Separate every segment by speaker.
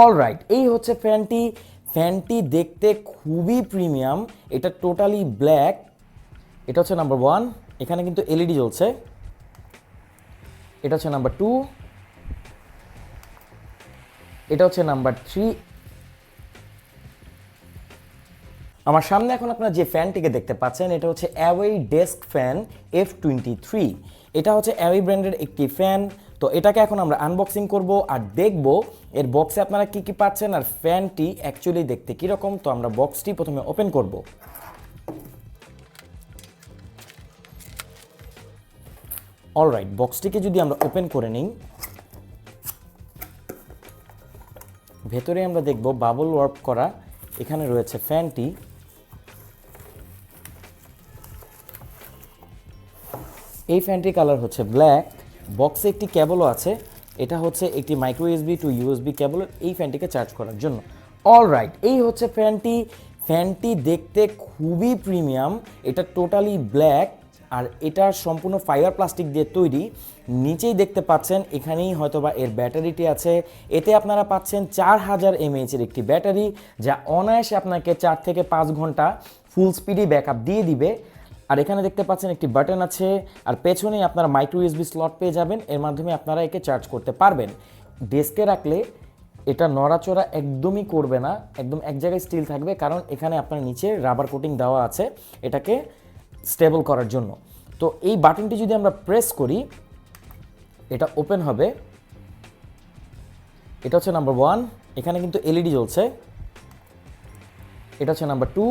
Speaker 1: All right এই হচ্ছে ফ্যানটি। ফ্যানটি দেখতে খুবই প্রিমিয়াম, এটা টোটালি ব্ল্যাক। এটা হচ্ছে নাম্বার ওয়ান, এখানে কিন্তু এলইডি জ্বলছে। এটা হচ্ছে নাম্বার টু। এটা হচ্ছে নাম্বার থ্রি। আমার সামনে এখন আপনারা যে ফ্যানটিকে দেখতে পাচ্ছেন, এটা হচ্ছে Awei desk fan F twenty three এটা হচ্ছে অ্যাওয়ে ব্র্যান্ডের একটি ফ্যান তো এটাকে এখন আমরা আনবক্সিং করব আর দেখব এর বক্সে আপনারা কি কি পাচ্ছেন আর ফ্যানটি অ্যাকচুয়ালি দেখতে কীরকম। তো আমরা বক্সটি প্রথমে ওপেন করব। অলরাইট বক্সটিকে যদি আমরা ওপেন করে নিই, ভেতরে আমরা দেখব বাবল ওয়ার্প করা, এখানে রয়েছে ফ্যানটি এই ফ্যানটির কালার হচ্ছে ব্ল্যাক বক্সে একটি কেবলও আছে। এটা হচ্ছে একটি micro USB to USB cable এই ফ্যানটিকে চার্জ করার জন্য। অল রাইট এই হচ্ছে ফ্যানটি। ফ্যানটি দেখতে খুবই প্রিমিয়াম। এটা টোটালি ব্ল্যাক আর এটা সম্পূর্ণ ফাইবার প্লাস্টিক দিয়ে তৈরি। নিচেই দেখতে পাচ্ছেন, এখানেই হয়তোবা এর ব্যাটারিটি আছে। এতে আপনারা পাচ্ছেন চার হাজার এমএইচের একটি ব্যাটারি, যা অনায়াসে আপনাকে চার থেকে পাঁচ ঘণ্টা ফুল স্পিডে ব্যাকআপ দিয়ে দিবে। আর এখানে দেখতে পাচ্ছেন একটি বাটন আছে, আর পেছনেই আপনারা মাইক্রো ইউএসবি স্লট পেয়ে যাবেন। এর মাধ্যমে আপনারা একে চার্জ করতে পারবেন। ডেস্কে রাখলে এটা নড়াচড়া একদমই করবে না, একদম এক জায়গায় স্টিল থাকবে, কারণ এখানে আপনার নিচে রাবার কোটিং দেওয়া আছে এটাকে স্টেবল করার জন্য। তো এই বাটনটি যদি আমরা প্রেস করি, এটা ওপেন হবে। এটা হচ্ছে নাম্বার ওয়ান এখানে কিন্তু এলইডি জ্বলছে। এটা হচ্ছে নাম্বার টু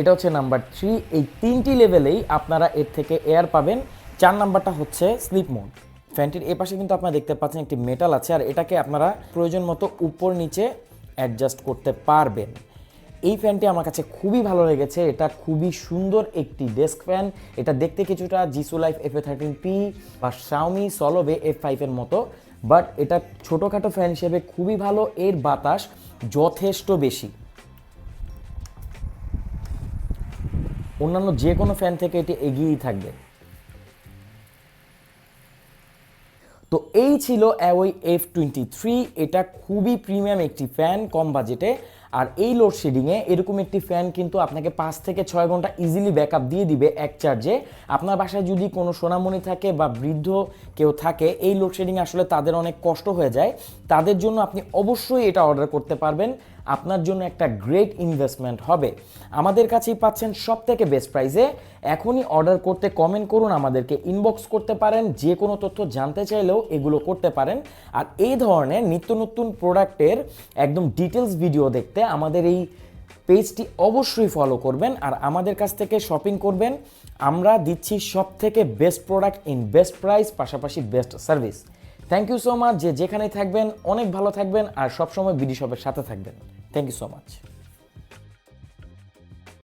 Speaker 1: এটা হচ্ছে নাম্বার থ্রি। এই তিনটি লেভেলেই আপনারা এর থেকে এয়ার পাবেন। চার নাম্বারটা হচ্ছে স্লিপ মোড ফ্যানটির এ পাশে কিন্তু আপনারা দেখতে পাচ্ছেন একটি মেটাল আছে, আর এটাকে আপনারা প্রয়োজন মতো উপর নিচে অ্যাডজাস্ট করতে পারবেন। এই ফ্যানটি আমার কাছে খুবই ভালো লেগেছে। এটা খুবই সুন্দর একটি ডেস্ক ফ্যান এটা দেখতে কিছুটা Jisulife F A thirteen P বা শাওমি সলোবে এফ ফাইভের মতো। বাট এটা ছোটোখাটো ফ্যান হিসেবে খুবই ভালো। এর বাতাস যথেষ্ট বেশি। অন্যান্য যে কোনো ফ্যান থেকে এটি এগিয়েই থাকবে। তো এই ছিল অ্যাওয়ে এফ টোয়েন্টি থ্রি এটা খুবই প্রিমিয়াম একটি ফ্যান কম বাজেটে আর এই লোডশেডিংয়ে এরকম একটি ফ্যান কিন্তু আপনাকে পাঁচ থেকে ছয় ঘণ্টা ইজিলি ব্যাকআপ দিয়ে দিবে এক চার্জে আপনার বাসায় যদি কোনো সোনামণি থাকে বা বৃদ্ধ কেউ থাকে, এই লোডশেডিং আসলে তাদের অনেক কষ্ট হয়ে যায়। তাদের জন্য আপনি অবশ্যই এটা অর্ডার করতে পারবেন। আপনার জন্য একটা গ্রেট ইনভেস্টমেন্ট হবে। আমাদের কাছেই পাচ্ছেন সব থেকে বেস্ট প্রাইসে এখনই অর্ডার করতে কমেন্ট করুন, আমাদেরকে ইনবক্স করতে পারেন, যে কোনো তথ্য জানতে চাইলেও এগুলো করতে পারেন। আর এই ধরনের নিত্য নতুন প্রোডাক্টের একদম ডিটেলস ভিডিও দেখতে আমাদের এই পেজটি অবশ্যই ফলো করবেন আর আমাদের কাছ থেকে শপিং করবেন। আমরা দিচ্ছি সব থেকে best product in best price পাশাপাশি best service thank you so much যে যেখানেই থাকবেন, অনেক ভালো থাকবেন আর সবসময় বিডি শপের সাথে থাকবেন। Thank you so much